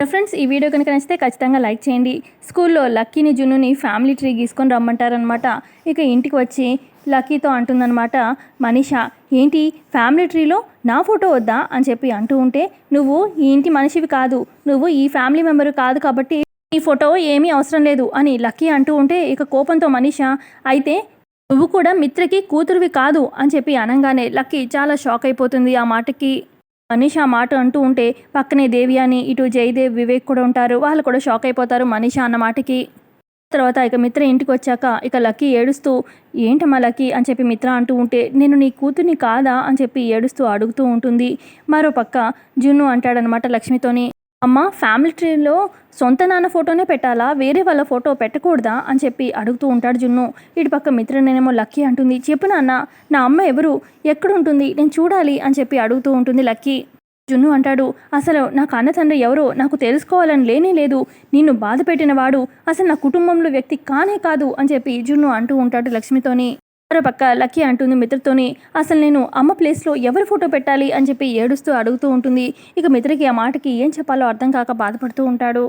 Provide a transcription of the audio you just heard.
Friends ఈ video కనుక నచ్చితే ఖచ్చితంగా లైక్ చేయండి. స్కూల్లో లక్కీని జున్నుని ఫ్యామిలీ ట్రీ గీసుకొని రమ్మంటారనమాట ఇక ఇంటికి వచ్చి లక్కీతో అంటుందన్నమాట మనీషా ఏంటి? ఫ్యామిలీ ట్రీలో నా ఫోటో వద్దా? అని చెప్పి అంటూ ఉంటే నువ్వు ఈ ఇంటి మనిషివి కాదు. నువ్వు ఈ ఫ్యామిలీ మెంబర్ కాదు కాబట్టి ఈ ఫోటో ఏమీ అవసరం లేదు అని లక్కీ అంటూ ఉంటే ఇక కోపంతో మనీషా అయితే నువ్వు కూడా మిత్రకి కూతురువి కాదు అని చెప్పి అనగానే లక్కీ చాలా షాక్ అయిపోతుంది ఆ మాటకి. మనీష్ ఆ మాట అంటూ ఉంటే పక్కనే దేవి అని ఇటు జయదేవ్ వివేక్ కూడా ఉంటారు. వాళ్ళు కూడా షాక్ అయిపోతారు మనీష అన్న మాటకి. తర్వాత ఇక మిత్ర ఇంటికి వచ్చాక ఇక లక్కీ ఏడుస్తూ ఏంటమ్మా లక్కీ? అని చెప్పి మిత్ర అంటూ ఉంటే నేను నీ కూతుర్ని కాదా? అని చెప్పి ఏడుస్తూ అడుగుతూ ఉంటుంది. మరో పక్క జున్ను అంటాడనమాట లక్ష్మితోని. అమ్మ ఫ్యామిలీ ట్రీలో సొంత నాన్న ఫోటోనే పెట్టాలా? వేరే వాళ్ళ ఫోటో పెట్టకూడదా? అని చెప్పి అడుగుతూ ఉంటాడు జున్ను. ఇటు పక్క మిత్రునేమో లక్కీ అంటుంది చెప్పు నాన్న నా అమ్మ ఎవరు? ఎక్కడుంటుంది? నేను చూడాలి అని చెప్పి అడుగుతూ ఉంటుంది లక్కీ. జున్ను అంటాడు అసలు నా కన్నతండ్రి ఎవరో? నాకు తెలుసుకోవాలని లేనే లేదు. నిన్ను బాధ పెట్టినవాడు అసలు నా కుటుంబంలో వ్యక్తి కానే కాదు అని చెప్పి జున్ను అంటూ ఉంటాడు లక్ష్మితోని. మరోపక్క లక్కీ అంటుంది మిత్రతోని అసలు నేను అమ్మ ప్లేస్లో ఎవరి ఫోటో పెట్టాలి? అని చెప్పి ఏడుస్తూ అడుగుతూ ఉంటుంది. ఇక మిత్రకి ఆ మాటకి ఏం చెప్పాలో అర్థం కాక బాధపడుతూ ఉంటాడు.